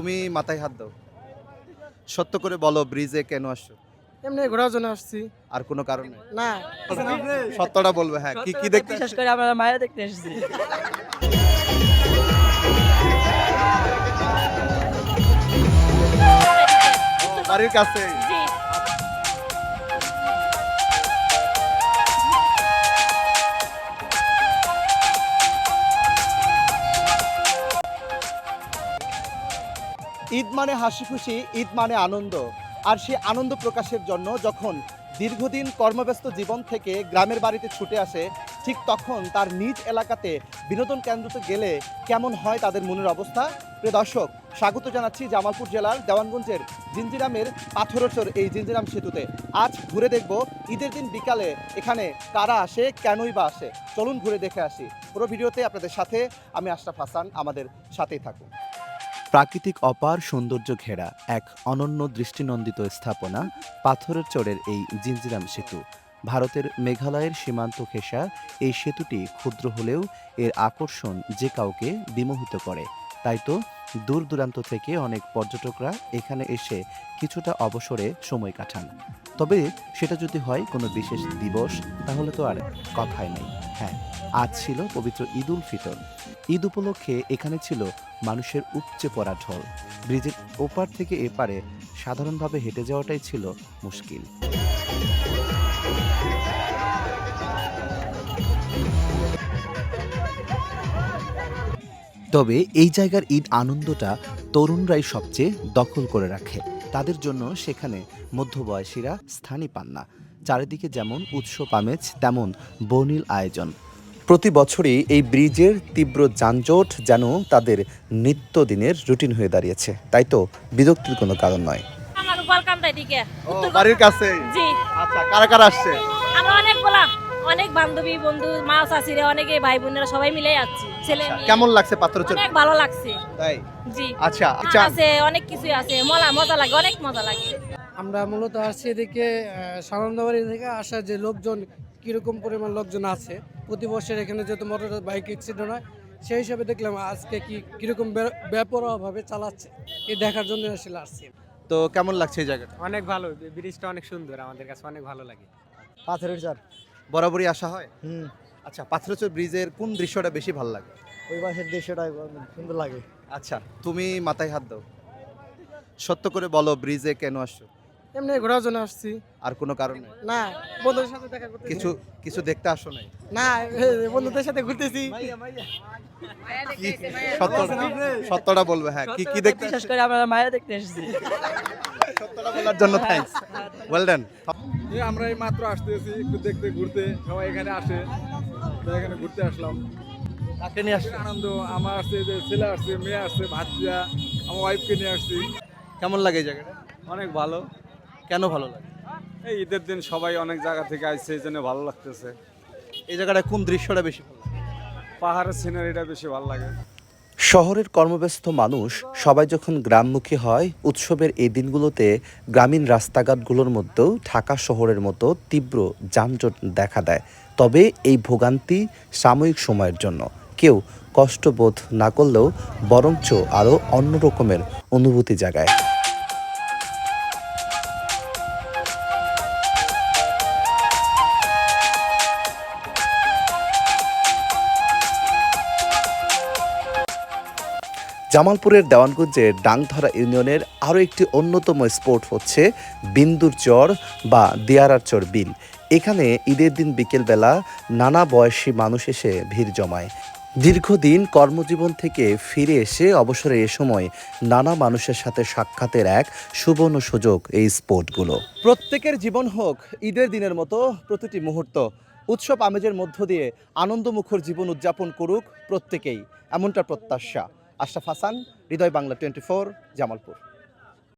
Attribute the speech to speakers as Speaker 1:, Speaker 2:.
Speaker 1: তুমি মাথায় হাত দাও। সত্য করে বলো ব্রিজে কেন আসছো?
Speaker 2: এমনি ঘোরার জন্য আসছি।
Speaker 1: আর কোনো কারণ নেই?
Speaker 2: না।
Speaker 1: সত্যটা বলবে হ্যাঁ কি কি দেখতে
Speaker 3: বিশেষ করে আমরা মায়া দেখতে এসেছি।
Speaker 1: বাড়ির কাছে ঈদ মানে হাসি খুশি, ঈদ মানে আনন্দ। আর সেই আনন্দ প্রকাশের জন্য যখন দীর্ঘদিন কর্মব্যস্ত জীবন থেকে গ্রামের বাড়িতে ছুটে আসে, ঠিক তখন তার নিজ এলাকাতে বিনোদন কেন্দ্রতে গেলে কেমন হয় তাদের মনের অবস্থা? প্রিয় দর্শক, স্বাগত জানাচ্ছি জামালপুর জেলার দেওয়ানগঞ্জের জিঞ্জিরামের পাথরচর এই জিঞ্জিরাম সেতুতে। আজ ঘুরে দেখব ঈদের দিন বিকালে এখানে কারা আসে, কেনই বা আসে। চলুন ঘুরে দেখে আসি। পুরো ভিডিওতে আপনাদের সাথে আমি আশরাফ হাসান, আমাদের সাথেই থাকুন। প্রাকৃতিক অপার সৌন্দর্য ঘেরা এক অনন্য দৃষ্টিনন্দিত স্থাপনা পাথরের চরের এই জিঞ্জিরাম সেতু। ভারতের মেঘালয়ের সীমান্ত ঘেঁষা এই সেতুটি ক্ষুদ্র হলেও এর আকর্ষণ যে কাউকে বিমোহিত করে। তাই তো দূর দূরান্ত থেকে অনেক পর্যটকরা এখানে এসে কিছুটা অবসরে সময় কাটান। তবে সেটা যদি হয় কোনো বিশেষ দিবস, তাহলে তো আর কথাই নেই। হ্যাঁ আজ ছিল পবিত্র ঈদ উল ফিতর। ঈদ উপলক্ষে এখানে ছিল মানুষের উপচে পড়া ঢল। ব্রিজের ওপার থেকে এপারে সাধারণভাবে হেঁটে যাওয়াটাই ছিল মুশকিল। তবে এই জায়গার ঈদ আনন্দটা তরুণরাই সবচেয়ে দখল করে রাখে। তাদের জন্য সেখানে মধ্যবয়সীরা স্থানই পান না। চারিদিকে যেমন উৎসব আমেজ তেমন বনিল আয়োজন। প্রতি বছরই এই ব্রিজের তীব্র যানজট যেন তাদের নিত্যদিনের রুটিন হয়ে দাঁড়িয়েছে। তাই তো বিরক্তির কোনো কারণ নয়।
Speaker 4: আমার
Speaker 1: বাড়ির কাছে
Speaker 4: জি।
Speaker 1: আচ্ছা কারা কারা আসছে?
Speaker 4: আমরা অনেকগুলা অনেক বান্ধবী বন্ধু মা চাষিরা অনেকে ভাই বোনেরা সবাই মিলে যাচ্ছি ছেলে
Speaker 1: কেমন লাগছে পাত্র
Speaker 4: অনেক ভালো লাগছে।
Speaker 1: তাই?
Speaker 4: জি।
Speaker 1: আচ্ছা আচ্ছা
Speaker 4: আছে অনেক কিছুই আছে মজা মজা লাগে অনেক মজা লাগে।
Speaker 2: আমরা মূলত আসছি এদিকে সানন্দবাড়ি থেকে আসা যে লোকজন কীরকম পরিমাণ লোকজন আছে প্রতি বছর এখানে যেহেতু মোটর বাইক অ্যাক্সিডেন্ট হয় সেই হিসাবে দেখলাম আজকে কি কীরকম ব্যাপরভাবে চালাচ্ছে এই দেখার জন্য আসলে আসছি।
Speaker 1: তো কেমন লাগছে এই জায়গাটা?
Speaker 5: অনেক ভালো ব্রিজটা অনেক সুন্দর আমাদের কাছে অনেক ভালো লাগে।
Speaker 2: পাথরের চার।
Speaker 1: বরাবরই আসা হয়?
Speaker 2: হুম।
Speaker 1: আচ্ছা পাথরচর ব্রিজের কোন দৃশ্যটা বেশি ভালো লাগে?
Speaker 2: ওই পাশের দৃশ্যটা সুন্দর লাগে।
Speaker 1: আচ্ছা তুমি মাথায় হাত দাও। সত্য করে বলো ব্রিজে কেন আসছো?
Speaker 2: এমনি ঘোরার জন্য আসছি।
Speaker 1: আর কোনো কারণ? নেই
Speaker 2: না বন্ধুদের সাথে দেখা করতে
Speaker 1: কিছু কিছু দেখতে আসো নাই?
Speaker 2: না বন্ধুদের সাথে ঘুরতেছি।
Speaker 1: সত্যটা সত্যটা বলবে হ্যাঁ কি কি দেখতে
Speaker 3: বিশেষ করে আমরা মায়া দেখতে এসেছি।
Speaker 1: সত্যটা বলার জন্য থ্যাঙ্কস ওয়েল ডান
Speaker 6: আমরা এই মাত্র আসতেছি একটু দেখতে ঘুরতে। সবাই এখানে আসে। তো এখানে ঘুরতে আসলাম।
Speaker 1: কাকে নিয়ে আসছো
Speaker 6: আনন্দ। আমার আসছে যে ছেলে আসছে মেয়ে আসছে ভাতিজা আমার ওয়াইফকে নিয়ে আসছি।
Speaker 1: কেমন লাগে এই জায়গাটা?
Speaker 6: অনেক ভালো।
Speaker 1: কেন ভালো লাগে?
Speaker 6: এই ঈদের দিন সবাই অনেক জায়গা থেকে আসছে এই জন্য ভালো লাগতেছে।
Speaker 1: এই জায়গাটা কোন দৃশ্যটা বেশি ভালো লাগে?
Speaker 6: পাহাড়ের সিনারিটা বেশি ভালো লাগে।
Speaker 1: শহরের কর্মব্যস্ত মানুষ সবাই যখন গ্রামমুখী হয়, উৎসবের এই দিনগুলোতে গ্রামীণ রাস্তাঘাটগুলোর মধ্যেও ঢাকা শহরের মতো তীব্র যানজট দেখা দেয়। তবে এই ভোগান্তি সাময়িক সময়ের জন্য। কেউ কষ্টবোধ না করলেও বরঞ্চ আরও অন্য রকমের অনুভূতি জাগায়। জামালপুরের দেওয়ানগঞ্জের ডাংধরা ইউনিয়নের আরও একটি অন্যতম স্পোর্ট হচ্ছে বিন্দুর চর বা দিয়ারার চর বিল। এখানে ঈদের দিন বিকেলবেলা নানা বয়সী মানুষ এসে ভিড় জমায়। দীর্ঘদিন কর্মজীবন থেকে ফিরে এসে অবসরে এ সময় নানা মানুষের সাথে সাক্ষাতের এক সুবর্ণ সুযোগ এই স্পোর্টগুলো। প্রত্যেকের জীবন হোক ঈদের দিনের মতো প্রতিটি মুহূর্ত, উৎসব আমেজের মধ্য দিয়ে আনন্দমুখর জীবন উদযাপন করুক প্রত্যেকেই, এমনটা প্রত্যাশা। Ashraf Hasan Hridoy Bangla twenty four Jamalpur.